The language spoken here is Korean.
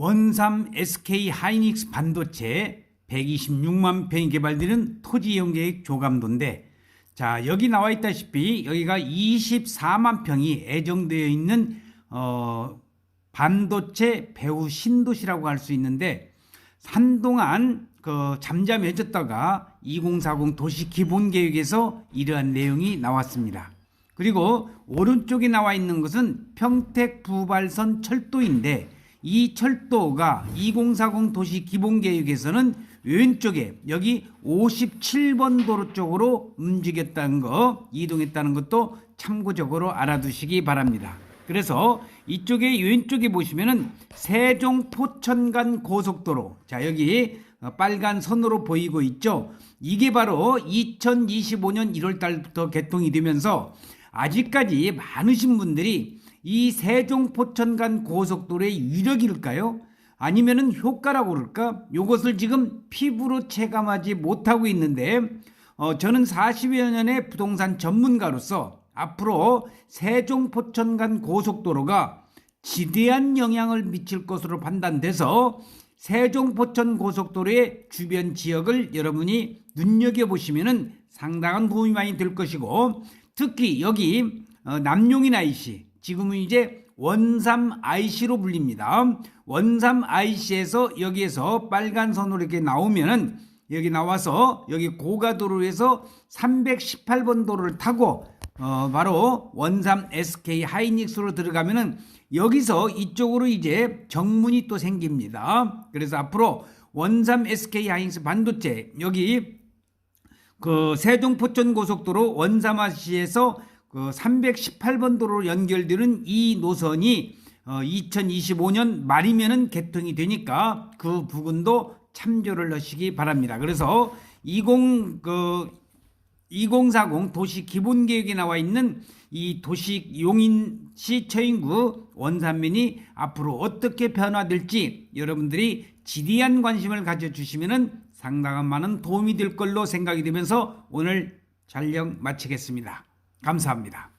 원삼 SK 하이닉스 반도체 126만 평이 개발되는 토지 이용 계획 조감도인데 자 여기 나와 있다시피 여기가 24만 평이 애정되어 있는 어, 반도체 배후 신도시라고 할 수 있는데 한동안 그 잠잠해졌다가 2040 도시 기본 계획에서 이러한 내용이 나왔습니다. 그리고 오른쪽에 나와 있는 것은 평택 부발선 철도인데 이 철도가 2040 도시 기본 계획에서는 왼쪽에 여기 57번 도로 쪽으로 움직였다는 거, 이동했다는 것도 참고적으로 알아두시기 바랍니다. 그래서 이쪽에 왼쪽에 보시면은 세종 포천 간 고속도로. 자, 여기 빨간 선으로 보이고 있죠. 이게 바로 2025년 1월 달부터 개통이 되면서 아직까지 많으신 분들이 이 세종 포천 간 고속도로의 위력일까요? 아니면은 효과라고 그럴까? 요것을 지금 피부로 체감하지 못하고 있는데 어, 저는 40여 년의 부동산 전문가로서 앞으로 세종 포천 간 고속도로가 지대한 영향을 미칠 것으로 판단돼서 세종 포천 고속도로의 주변 지역을 여러분이 눈여겨 보시면은 상당한 도움이 많이 될 것이고 특히 여기 어, 남용인 IC 지금은 이제 원삼 IC로 불립니다. 원삼 IC에서 여기에서 빨간 선으로 이렇게 나오면은 여기 나와서 여기 고가도로에서 318번 도로를 타고 어 바로 원삼 SK 하이닉스로 들어가면은 여기서 이쪽으로 이제 정문이 또 생깁니다. 그래서 앞으로 원삼 SK 하이닉스 반도체 여기 그 세종 포천 고속도로 원삼화시에서 그 318번 도로로 연결되는 이 노선이 어 2025년 말이면은 개통이 되니까 그 부분도 참조를 하시기 바랍니다. 그래서 20 그 2040 도시 기본 계획에 나와 있는 이 도시 용인시 처인구 원산면이 앞으로 어떻게 변화될지 여러분들이 지대한 관심을 가져주시면 상당한 많은 도움이 될 걸로 생각이 되면서 오늘 촬영 마치겠습니다. 감사합니다.